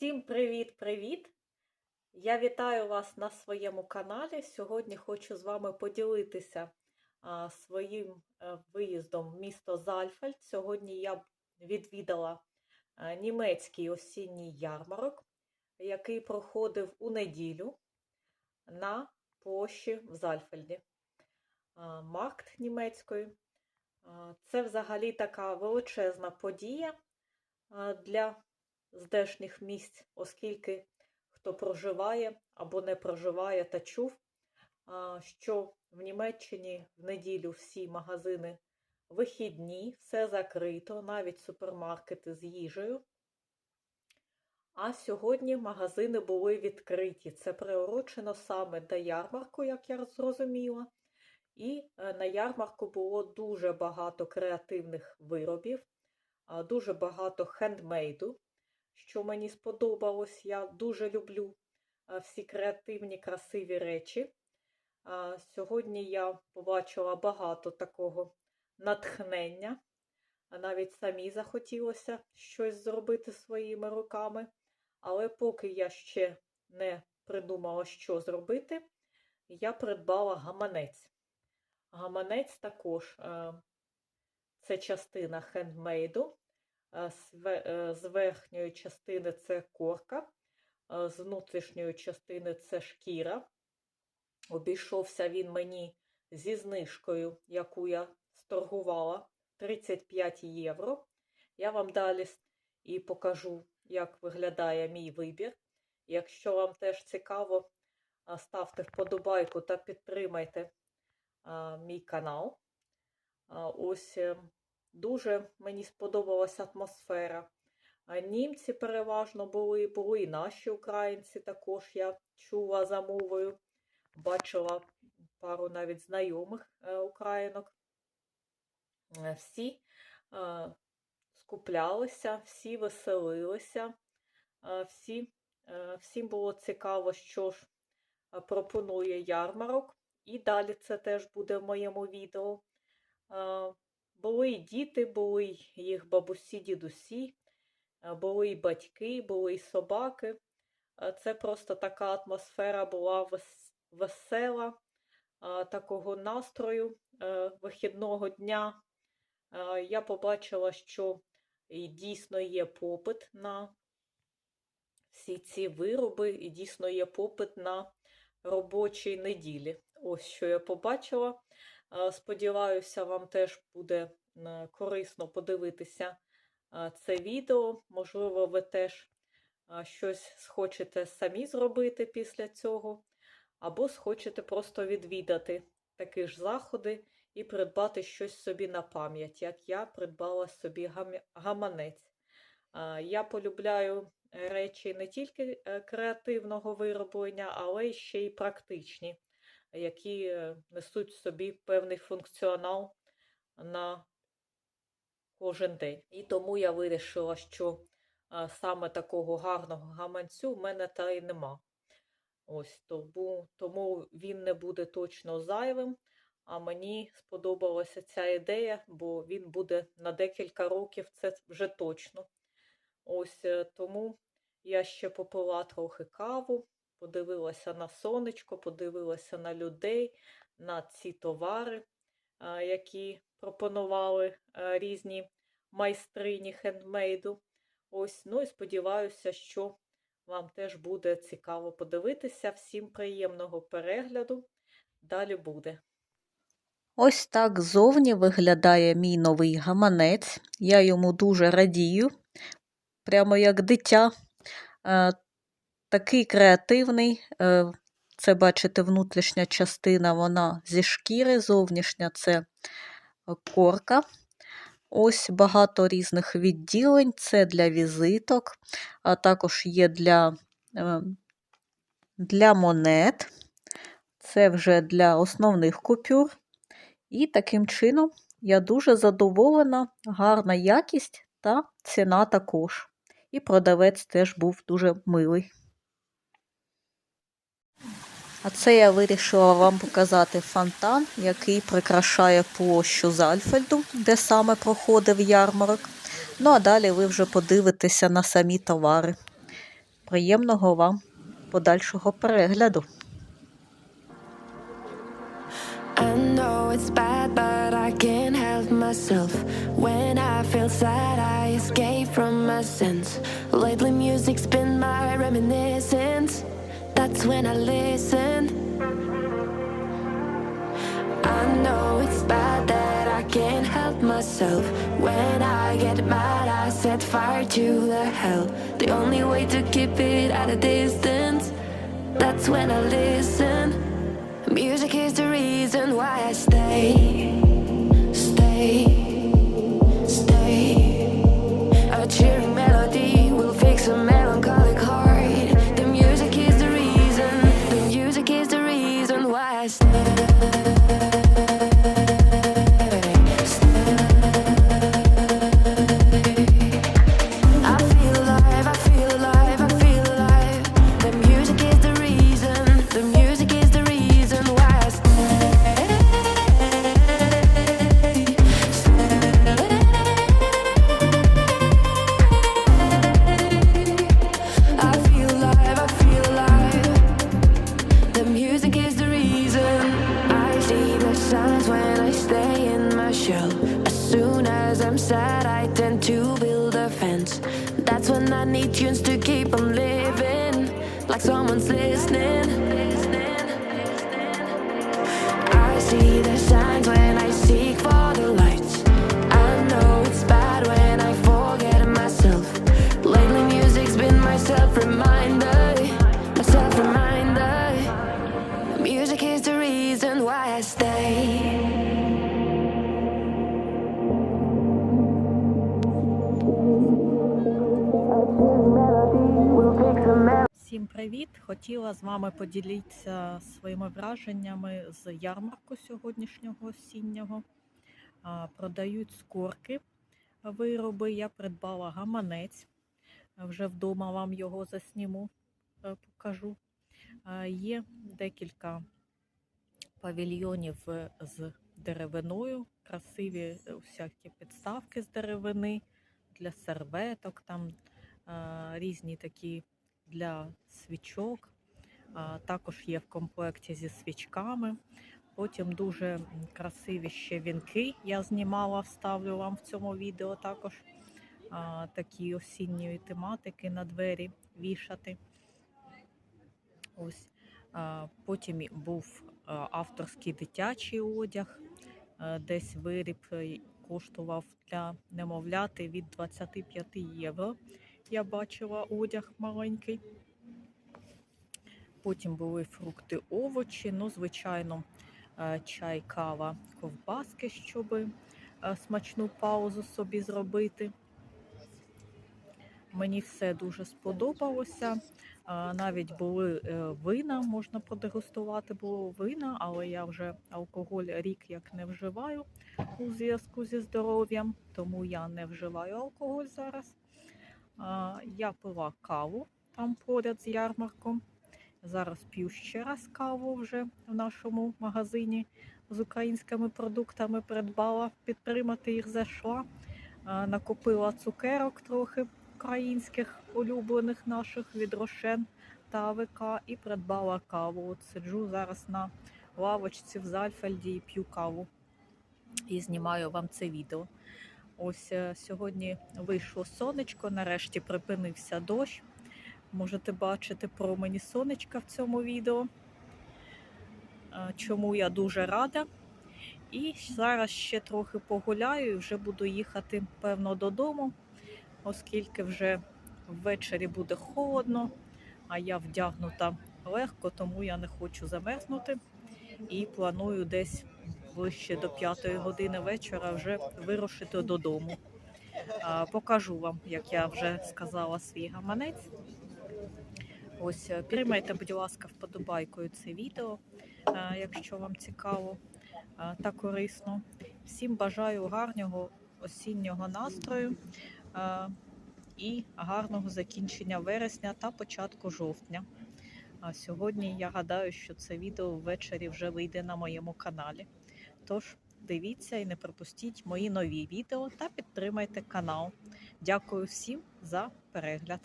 Всім привіт-привіт! Я вітаю вас на своєму каналі. Сьогодні хочу з вами поділитися а, своїм е, виїздом в місто Зальфельд. Сьогодні я відвідала а, німецький осінній ярмарок, який проходив у неділю на площі в Зальфельді. А, Маркт німецької. А, Це взагалі така величезна подія а, для здешніх місць, оскільки хто проживає або не проживає та чув, що в Німеччині в неділю всі магазини вихідні, все закрито, навіть супермаркети з їжею. А сьогодні магазини були відкриті. Це приурочено саме до ярмарку, як я зрозуміла. І е, на ярмарку було дуже багато креативних виробів, дуже багато хендмейду, що мені сподобалось. Я дуже люблю всі креативні, красиві речі. Сьогодні я побачила багато такого натхнення, навіть самі захотілося щось зробити своїми руками. Але поки я ще не придумала, що зробити, я придбала гаманець. Гаманець також е, це частина хендмейду. Е, е, З верхньої частини це корка, е, з внутрішньої частини це шкіра. Обійшовся він мені зі знижкою, яку я сторгувала 35 євро. Я вам далі і покажу, як виглядає мій вибір. Якщо вам теж цікаво, ставте вподобайку та підтримайте мій канал. Ось дуже мені сподобалася атмосфера. Німці переважно були, були і наші українці також я чула за мовою. Бачила пару навіть знайомих е, українок. Е, Всі е, скуплялися, всі веселилися, всі, всім було цікаво, що ж пропонує ярмарок. І далі це теж буде в моєму відео. Були діти, були й їх бабусі, дідусі, е, були батьки, були і собаки. Е, Це просто така атмосфера була весела, е, такого настрою вихідного дня. Я побачила, що і дійсно є попит на всі ці вироби, і дійсно є попит на робочій неділі. Ось що я побачила. Сподіваюся, вам теж буде корисно подивитися це відео. Можливо, ви теж щось схочете самі зробити після цього, або схочете просто відвідати такі ж заходи і придбати щось собі на пам'ять, як я придбала собі гаманець. Я полюбляю речі не тільки е, креативного вироблення, але ще й практичні, які е, несуть в собі певний функціонал на кожен день. І тому я вирішила, що е, саме такого гарного гаманцю в мене та й нема. Ось тому, тому він не буде точно зайвим. А мені сподобалася ця ідея, бо він буде на декілька років, це вже точно. Ось е, тому я ще попила трохи каву, подивилася на сонечко, подивилася на людей, на ці товари, які пропонували різні майстрині хендмейду. Ось, ну і сподіваюся, що вам теж буде цікаво подивитися. Всім приємного перегляду. Далі буде. Ось так ззовні виглядає мій новий гаманець. Я йому дуже радію, прямо як дитя. Е, Такий креативний. е, Це, бачите, внутрішня частина, вона зі шкіри, зовнішня це корка. Ось багато різних відділень. Це для візиток, а також є для, е, для монет. Це вже для основних купюр. І таким чином я дуже задоволена, гарна якість та ціна також. І продавець теж був дуже милий. А це я вирішила вам показати фонтан, який прикрашає площу Зальфельду, де саме проходив ярмарок. Ну а далі ви вже подивитеся на самі товари. Приємного вам подальшого перегляду. I know it's bad, but myself. When I feel sad, I escape from my sense. Lately, music's been my reminiscence. That's when I listen. I know it's bad that I can't help myself. When I get mad, I set fire to the hell. The only way to keep it at a distance. That's when I listen. Music is the reason why I stay, away. Привіт! Хотіла з вами поділитися своїми враженнями з ярмарку сьогоднішнього осіннього. Продають скорки вироби. Я придбала гаманець. Вже вдома вам його засніму, е, покажу. Є декілька павільйонів е, з деревиною, красиві е, всякі підставки з деревини для серветок, там різні такі для свічок. Також є в комплекті зі свічками. Потім дуже красиві ще вінки. Я знімала, вставлю вам в цьому відео також такі осінньої тематики на двері вішати. Ось. Потім був авторський дитячий одяг. Десь виріб е, коштував для немовляти від 25 євро. Я бачила одяг маленький. Потім були фрукти, овочі, ну, звичайно, е, чай, кава, ковбаски, щоб е, смачну паузу собі зробити. Мені все дуже сподобалося. Навіть були е, вина, можна подегустувати було вина, але я вже алкоголь рік як не вживаю у зв'язку зі здоров'ям, тому я не вживаю алкоголь зараз. Я пила каву там поряд з ярмарком. Зараз п'ю ще раз каву вже в нашому магазині з українськими продуктами придбала, підтримати їх зайшла. А, Накупила цукерок трохи українських улюблених наших від Рошен та АВК і придбала каву. От сиджу зараз на лавочці в Зальфельді і п'ю каву. І знімаю вам це відео. Ось е, сьогодні вийшло сонечко, нарешті припинився дощ. Можете бачити промені сонечка в цьому відео, Е, чому я дуже рада. І зараз ще трохи погуляю і вже буду їхати, певно, додому, оскільки вже ввечері буде холодно, а я вдягнута легко, тому я не хочу замерзнути. І планую десь ближче до п'ятої години вечора вже вирушити додому. Покажу вам, як я вже сказала, свій гаманець. Ось е, підтримайте, будь ласка, вподобайкою це відео, е, якщо вам цікаво е, та корисно. Всім бажаю гарного осіннього настрою е, і гарного закінчення вересня та початку жовтня. Сьогодні я гадаю, що це відео ввечері вже вийде на моєму каналі. Тож дивіться і не пропустіть мої нові відео та підтримайте канал. Дякую всім за перегляд.